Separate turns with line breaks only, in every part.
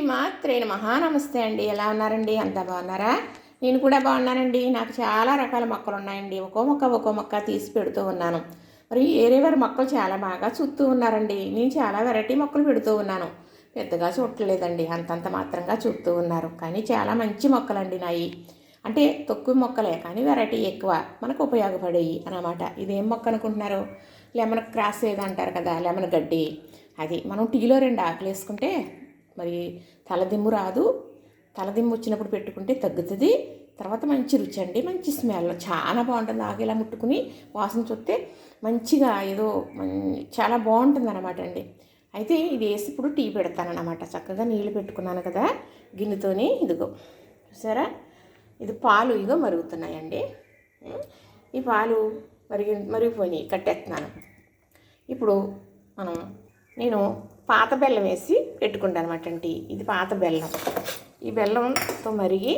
శ్రీమాత్రే మహానమస్తే అండి. ఎలా ఉన్నారండి? అంతా బాగున్నారా? నేను కూడా బాగున్నానండి. నాకు చాలా రకాల మొక్కలు ఉన్నాయండి. ఒక్కో మొక్క ఒక్కో మొక్క తీసి పెడుతూ ఉన్నాను. మరి ఏరేవారి మొక్కలు చాలా బాగా చూస్తూ ఉన్నారండి. నేను చాలా వెరైటీ మొక్కలు పెడుతూ ఉన్నాను. పెద్దగా చూడలేదండి అంతంత మాత్రంగా చూస్తూ ఉన్నారు. కానీ చాలా మంచి మొక్కలండి నాయి. అంటే తక్కువ మొక్కలే కానీ వెరైటీ ఎక్కువ మనకు ఉపయోగపడేవి అన్నమాట. ఇదేం మొక్క అనుకుంటున్నారు? లెమన్ క్రాస్ ఏదంటారు కదా లెమన్ గడ్డి. అది మనం టీలో రెండు ఆకులు వేసుకుంటే మరి తలదిమ్ము రాదు. తలదిమ్ము వచ్చినప్పుడు పెట్టుకుంటే తగ్గుతుంది. తర్వాత మంచి రుచి అండి. మంచి స్మెల్ చాలా బాగుంటుంది. ఆగేలా ముట్టుకుని వాసన చూస్తే మంచిగా ఏదో చాలా బాగుంటుంది అనమాట అండి. అయితే ఇది వేసి ఇప్పుడు టీ పెడతానమాట చక్కగా నీళ్ళు పెట్టుకున్నాను కదా గిన్నెతోని. ఇదిగో చూసారా? ఇది పాలు ఇగో మరుగుతున్నాయండి. ఈ పాలు మరిగి మరిగిపోయినాయి. కట్టేస్తున్నాను. ఇప్పుడు మనం నేను పాత బెల్లం వేసి పెట్టుకుంటాను అనమాట అండి ఇది పాత బెల్లం. ఈ బెల్లంతో మరిగి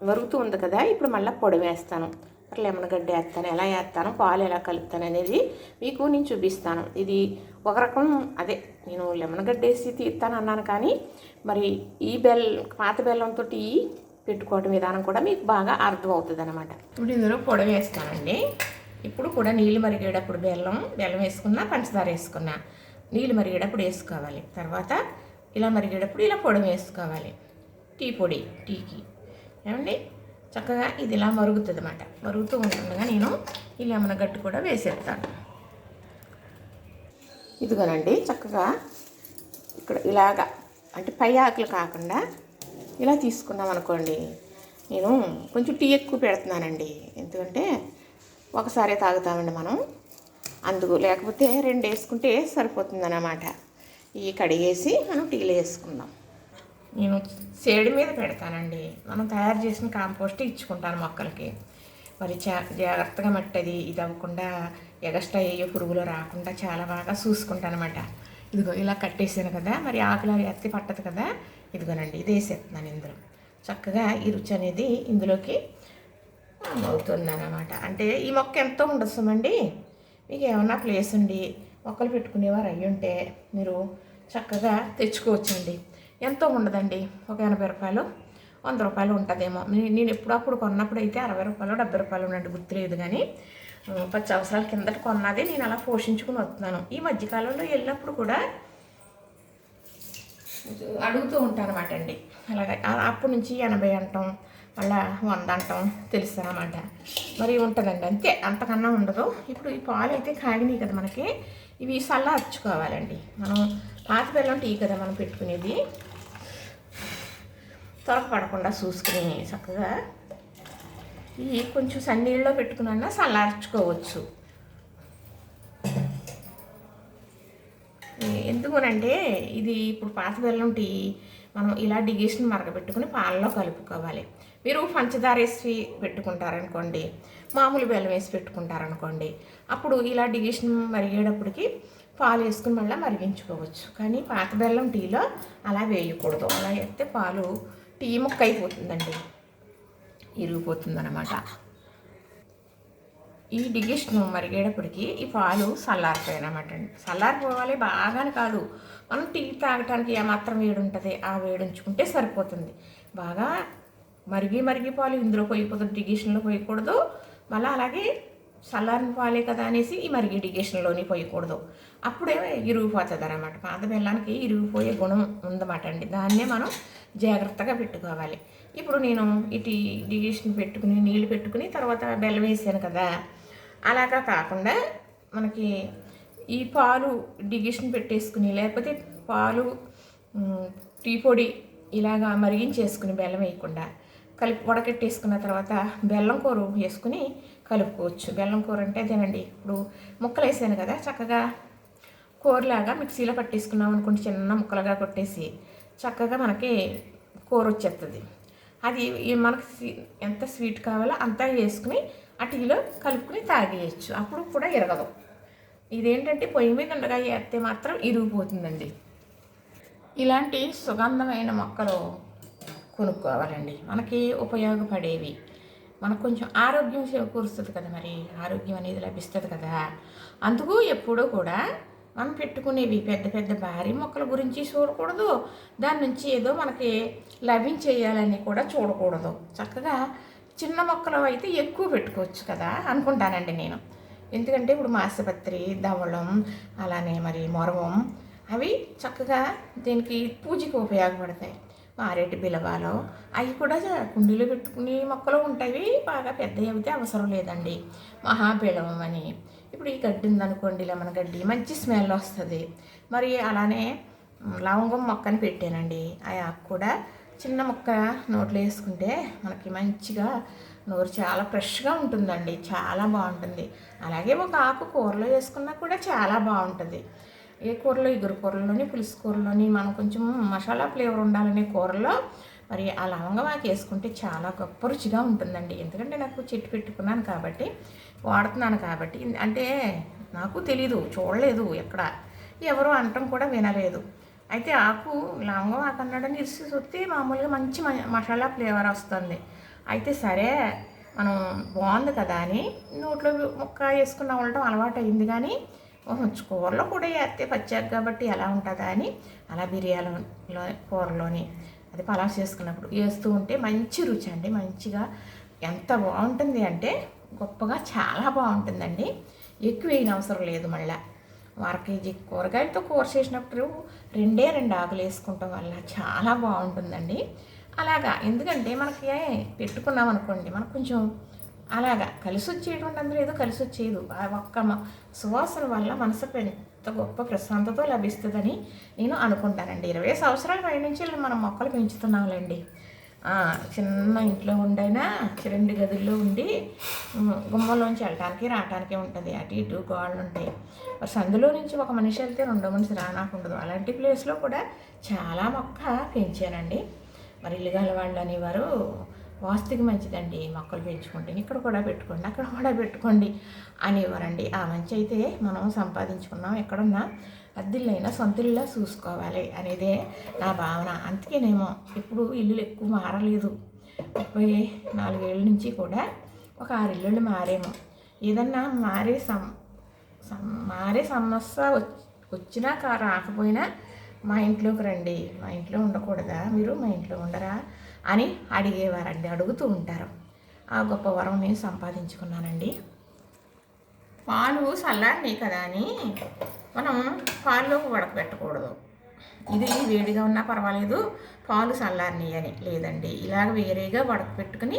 మరుగుతూ ఉంది కదా ఇప్పుడు మళ్ళీ పొడి వేస్తాను. లెమన్ గడ్డ వేస్తాను ఎలా వేస్తాను పాలు ఎలా కలుపుతాను అనేది మీకు నేను చూపిస్తాను. ఇది ఒక రకం అదే నేను లెమన్ గడ్డ వేసి తీస్తాను అన్నాను కానీ మరి ఈ బెల్ పాత బెల్లంతో టీ పెట్టుకోవడం విధానం కూడా మీకు బాగా అర్థమవుతుంది అనమాట ఇప్పుడు ఇందులో పొడి వేస్తానండి. ఇప్పుడు కూడా నీళ్ళు మరిగేటప్పుడు బెల్లం బెల్లం వేసుకున్నా పంచదార వేసుకున్నా. నీళ్ళు మరిగేటప్పుడు వేసుకోవాలి. తర్వాత ఇలా మరిగేటప్పుడు ఇలా పొడి వేసుకోవాలి. టీ పొడి టీకి. ఏమండి? చక్కగా ఇది ఇలా మరుగుతుంది అన్నమాట మరుగుతూ ఉంటుండగా నేను ఈ లెమన్ గట్టు కూడా వేసేస్తాను. ఇదిగోనండి చక్కగా ఇక్కడ ఇలాగా అంటే పై ఆకులు కాకుండా ఇలా తీసుకున్నాం అనుకోండి నేను కొంచెం టీ ఎక్కువ పెడుతున్నానండి. ఎందుకంటే ఒకసారి తాగుతామండి మనం. అందుకు లేకపోతే రెండు వేసుకుంటే సరిపోతుంది అన్నమాట ఈ కడిగేసి మనం టీలో వేసుకుందాం. నేను సేడి మీద పెడతానండి. మనం తయారు చేసిన కాంపోస్ట్ ఇచ్చుకుంటాను మొక్కలకి. మరి చా జాగ్రత్తగా మట్టి అది ఇది అవ్వకుండా ఎగస్ట్రా అయ్యే పురుగులు రాకుండా చాలా బాగా చూసుకుంటాను అనమాట ఇదిగో ఇలా కట్టేసాను కదా మరి ఆకులు అవి ఎత్తి పట్టదు కదా ఇదిగోనండి ఇది వేసేస్తున్నాను ఇందులో. చక్కగా ఈ రుచి అనేది ఇందులోకి అవుతుందన్నమాట. అంటే ఈ మొక్క ఎంతో ఉండొస్తామండి మీకు ఏమన్నా ప్లేస్ ఉండి మొక్కలు పెట్టుకునేవారు అయ్యి ఉంటే మీరు చక్కగా తెచ్చుకోవచ్చండి. ఎంతో ఉండదండి. ఒక ఎనభై రూపాయలు వంద రూపాయలు ఉంటుందేమో. నేను ఎప్పుడప్పుడు కొన్నప్పుడు అయితే అరవై రూపాయలు డెబ్బై రూపాయలు ఉండండి గుర్తులేదు కానీ ఆ, అవసరాల కిందట కొన్నది నేను అలా పోషించుకుని వస్తున్నాను. ఈ మధ్యకాలంలో వెళ్ళినప్పుడు కూడా అడుగుతూ ఉంటాను అనమాట అండి. అలాగే. అప్పటి నుంచి ఎనభై అంటాం మళ్ళా వంద అంటాం తెలుసు అనమాట మరి ఉంటుందండి అంతే. అంతకన్నా ఉండదు. ఇప్పుడు ఈ పాలు అయితే కాగినాయి కదా మనకి. ఇవి చల్లార్చుకోవాలండి మనం పాత బెల్లం టీ కదా మనం పెట్టుకునేది. త్వరగా పడకుండా చూసుకుని చక్కగా ఇవి కొంచెం సన్నీళ్ళలో పెట్టుకున్నా చల్లార్చుకోవచ్చు ఎందుకునంటే ఇది ఇప్పుడు పాత బెల్లం టీ మనం ఇలా డిగేషన్ మరగబెట్టుకుని పాలలో కలుపుకోవాలి. మీరు పంచదార వేసి పెట్టుకుంటారనుకోండి మామూలు బెల్లం వేసి పెట్టుకుంటారనుకోండి అప్పుడు ఇలా డిగేషన్ మరిగేటప్పటికి పాలు వేసుకుని మళ్ళీ మరిగించుకోవచ్చు. కానీ పాత బెల్లం టీలో అలా వేయకూడదు. అలా వేస్తే పాలు టీ ముక్క అయిపోతుందండి. ఇరిగిపోతుందన్నమాట. ఈ డిగేషన్ మరిగేటప్పటికి ఈ పాలు చల్లారిపోయాయి అనమాట అండి. చల్లారిపోవాలి బాగానే కాదు. మనం టీ తాగటానికి ఏమాత్రం వేడి ఉంటుంది ఆ వేడి ఉంచుకుంటే సరిపోతుంది. బాగా మరిగి మరిగి పాలు ఇందులో పోయిపోతుంది డిగేషన్లో పోయకూడదు. మళ్ళీ అలాగే చల్లారిన పాలే కదా అనేసి ఈ మరిగి డిగేషన్లోని పోయకూడదు. అప్పుడే ఇరిగిపోతుంది అనమాట పాత బెల్లానికి ఇరిగిపోయే గుణం ఉందన్నమాట అండి. దాన్నే మనం జాగ్రత్తగా పెట్టుకోవాలి. ఇప్పుడు నేను ఇటు డిగేషన్ పెట్టుకుని నీళ్ళు పెట్టుకుని తర్వాత బెల్లం వేసాను కదా. అలాగా కాకుండా మనకి ఈ పాలు డిగేషన్ పెట్టేసుకుని లేకపోతే పాలు టీ పొడి ఇలాగా మరిగించేసుకుని బెల్లం వేయకుండా కలిపి వడకెట్టేసుకున్న తర్వాత బెల్లం కూర వేసుకుని కలుపుకోవచ్చు. బెల్లం కూర అంటే అదేనండి ఇప్పుడు ముక్కలు వేసాను కదా చక్కగా కూరలాగా మిక్సీలో పట్టేసుకున్నాం అనుకోండి చిన్న ముక్కలుగా కొట్టేసి చక్కగా మనకి కూర వచ్చేస్తుంది అది మనకి ఎంత స్వీట్ కావాలో అంతా వేసుకుని ఆ టీలో కలుపుకుని తాగేయచ్చు. అప్పుడు కూడా ఇరగదు. ఇదేంటంటే పొయ్యి మీద ఉండగా వేస్తే మాత్రం ఇరిగిపోతుందండి. ఇలాంటి సుగంధమైన మొక్కలు కొనుక్కోవాలండి. మనకి ఉపయోగపడేవి. మనకు కొంచెం ఆరోగ్యం చేకూరుస్తుంది కదా మరి. ఆరోగ్యం అనేది లభిస్తుంది కదా. అందుకు ఎప్పుడూ కూడా మనం పెట్టుకునేవి పెద్ద పెద్ద భారీ మొక్కల గురించి చూడకూడదు. దాని నుంచి ఏదో మనకి లభించేయాలని కూడా చూడకూడదు. చక్కగా చిన్న మొక్కలు అయితే ఎక్కువ పెట్టుకోవచ్చు కదా అనుకుంటానండి నేను. ఎందుకంటే ఇప్పుడు మాసపత్రి ధవళం అలానే మరి మొరవం అవి చక్కగా దీనికి పూజకి ఉపయోగపడతాయి. మారేటి బిలవాలో. అవి కూడా కుండీలో పెట్టుకునే మొక్కలు ఉంటాయి. బాగా పెద్దవి అయితే అవసరం లేదండి. మహాబిలవం అని. ఇప్పుడు ఈ గడ్డి ఉందనుకోండి లెమన్ గడ్డి మంచి స్మెల్ వస్తుంది. మరి అలానే లవంగం మొక్కని పెట్టానండి. ఆ ఆకు కూడా చిన్న మొక్క నోట్లో వేసుకుంటే మనకి మంచిగా నోరు చాలా ఫ్రెష్గా ఉంటుందండి. చాలా బాగుంటుంది. అలాగే ఒక ఆకు కూరలో వేసుకున్నా కూడా చాలా బాగుంటుంది. ఏ కూరలో ఇగురు కూరలోని పులుసు కూరలోని మనం కొంచెం మసాలా ఫ్లేవర్ ఉండాలనే కూరలో మరి ఆ లవంగం ఆకు వేసుకుంటే చాలా గొప్ప రుచిగా ఉంటుందండి. ఎందుకంటే నాకు చెట్టు పెట్టుకున్నాను కాబట్టి వాడుతున్నాను కాబట్టి. అంటే నాకు తెలీదు చూడలేదు ఎక్కడ. ఎవరు అనటం కూడా వినలేదు. అయితే ఆకు లవంగం ఆకు అన్నాడని ఇరిసి చూస్తే మామూలుగా మంచి మ- మసాలా ఫ్లేవర్ వస్తుంది. అయితే సరే మనం బాగుంది కదా అని నోట్లో ముక్క వేసుకున్న ఉండటం అలవాటు అయింది కానీ కూరలో కూడా వేస్తే పచ్చాక కాబట్టి ఎలా ఉంటుందా అని అలా బిర్యానీలో కూరలోని అది పలావ్ చేసుకున్నప్పుడు వేస్తూ ఉంటే మంచి రుచి అండి. మంచిగా ఎంత బాగుంటుంది అంటే గొప్పగా చాలా బాగుంటుందండి. ఎక్కువ వేయని అవసరం లేదు మళ్ళీ. అర కేజీ కూరగాయలతో కూర చేసినప్పుడు రెండే రెండు ఆకులు వేసుకుంటాం వల్ల చాలా బాగుంటుందండి. అలాగా ఎందుకంటే మనకి పెట్టుకున్నాం అనుకోండి మనకు కొంచెం అలాగా. కలిసి వచ్చేటువంటి అందులో ఏదో కలిసి వచ్చేది ఆ ఒక్క సువాసన వల్ల మనసుకు ఎంత గొప్ప ప్రశాంతత లభిస్తుందని నేను అనుకుంటానండి. ఇరవై సంవత్సరాల పై నుంచి మనం మొక్కలు పెంచుతున్నాంలేండి. చిన్న ఇంట్లో ఉండైనా రెండు గదుల్లో ఉండి గుమ్మలోంచి గుమ్మంలోంచి వెళ్ళటానికి రావటానికి ఉంటుంది. అటు ఇటు గోడలు ఉంటాయి. మరి సందులో నుంచి ఒక మనిషి వెళ్తే రెండో మనిషి రానాకుండదు అలాంటి ప్లేస్లో కూడా చాలా మొక్క పెంచానండి. మరి ఇల్లు వాళ్ళు అనేవారు వాస్తుకి మంచిదండి మొక్కలు పెంచుకుంటే. ఇక్కడ కూడా పెట్టుకోండి అక్కడ కూడా పెట్టుకోండి అనేవారండి. ఆ మంచి అయితే మనం సంపాదించుకున్నాం ఎక్కడున్నా అద్దిల్లైనా సొంతిల్లా చూసుకోవాలి అనేదే నా భావన. అందుకేనేమో ఇప్పుడు ఇల్లులు ఎక్కువ మారలేదు. ముప్పై నాలుగేళ్ళ నుంచి కూడా ఒక ఆరు ఇల్లులు మారేమో. ఏదన్నా మారే సం మారే సమస్య వచ్చినా కా- రాకపోయినా మా ఇంట్లోకి రండి. మా ఇంట్లో ఉండకూడదా? మీరు మా ఇంట్లో ఉండరా? అని అడిగేవారండి అడుగుతూ ఉంటారు. ఆ గొప్ప వరం నేను సంపాదించుకున్నానండి. పాలు చల్లారినాయి కదా అని మనం పాల్లో ఉడకబెట్టకూడదు ఇది వేడిగా ఉన్నా పర్వాలేదు పాలు చల్లారని అని లేదండి. ఇలాగ వేరేగా ఉడకబెట్టుకుని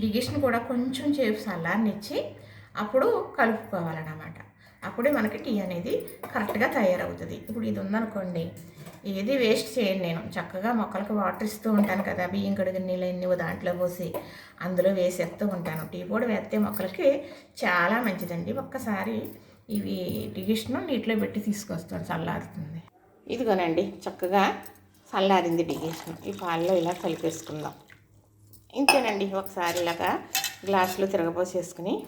డిగిషన్ కూడా కొంచెం సేపు చల్లారనిచ్చి అప్పుడు కలుపుకోవాలన్నమాట. అప్పుడే మనకి టీ అనేది కరెక్ట్గా తయారవుతుంది. ఇప్పుడు ఇది ఉందనుకోండి ఏది వేస్ట్ చేయను నేను. చక్కగా మొక్కలకు వాటర్ ఇస్తూ ఉంటాను కదా బియ్యం కడిగిన నీళ్ళు దాంట్లో పోసి అందులో వేసేస్తూ ఉంటాను. టీ పొడి వేస్తే మొక్కలకి చాలా మంచిదండి. ఒక్కసారి ఇవి డిగిష్ను నీటిలో పెట్టి తీసుకొస్తాను చల్లారుతుంది. ఇదిగోనండి చక్కగా చల్లారింది డిగిషన్. ఈ పాలలో ఇలా కలిపేసుకుందాం. ఇంతేనండి ఒకసారి ఇలాగా గ్లాసులో తిరగపోసేసుకుని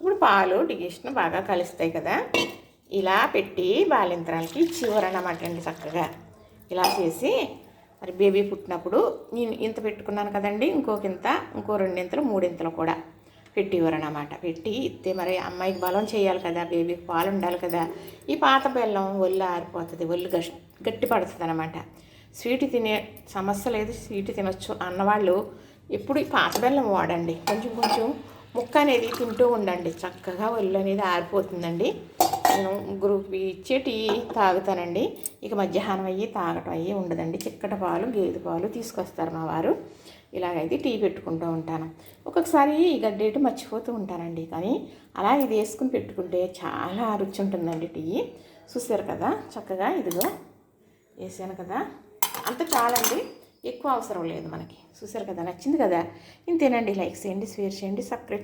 ఇప్పుడు పాలు డిగిషన్ బాగా కలుస్తాయి కదా. ఇలా పెట్టి బాలింతరాలకి చివరనమాట అండి చక్కగా. ఇలా చేసి మరి బేబీ పుట్టినప్పుడు నేను ఇంత పెట్టుకున్నాను కదండి ఇంకొక ఇంకో రెండింతలు మూడింతలు కూడా పెట్టివ్వరనమాట పెట్టి ఇస్తే మరి అమ్మాయికి బలం చేయాలి కదా బేబీకి పాలు ఉండాలి కదా. ఈ పాత బెల్లం ఒళ్ళు ఆరిపోతుంది ఒళ్ళు గష్ గట్టి పడుతుంది అనమాట స్వీట్ తినే సమస్య లేదు స్వీట్ తినొచ్చు అన్నవాళ్ళు ఎప్పుడు ఈ పాత బెల్లం వాడండి. కొంచెం కొంచెం ముక్క అనేది తింటూ ఉండండి. చక్కగా ఒళ్ళు అనేది ఆరిపోతుందండి. నేను గ్రూప్ ఇచ్చే టీ తాగుతానండి. ఇక మధ్యాహ్నం అయ్యి తాగటం అయ్యి ఉండదండి. చిక్కట పాలు గేదె పాలు తీసుకొస్తారు మా వారు. ఇలాగైతే టీ పెట్టుకుంటూ ఉంటాను. ఒక్కొక్కసారి ఈ గడ్డేటు మర్చిపోతూ ఉంటానండి. కానీ అలా ఇది వేసుకుని పెట్టుకుంటే చాలా రుచి ఉంటుందండి టీ. చూసారు కదా? చక్కగా ఇదిగో వేసాను కదా? అంత చాలండి. ఎక్కువ అవసరం లేదు మనకి. చూసారు కదా? నచ్చింది కదా? ఇంతేనండి. లైక్ చేయండి షేర్ చేయండి సబ్స్క్రైబ్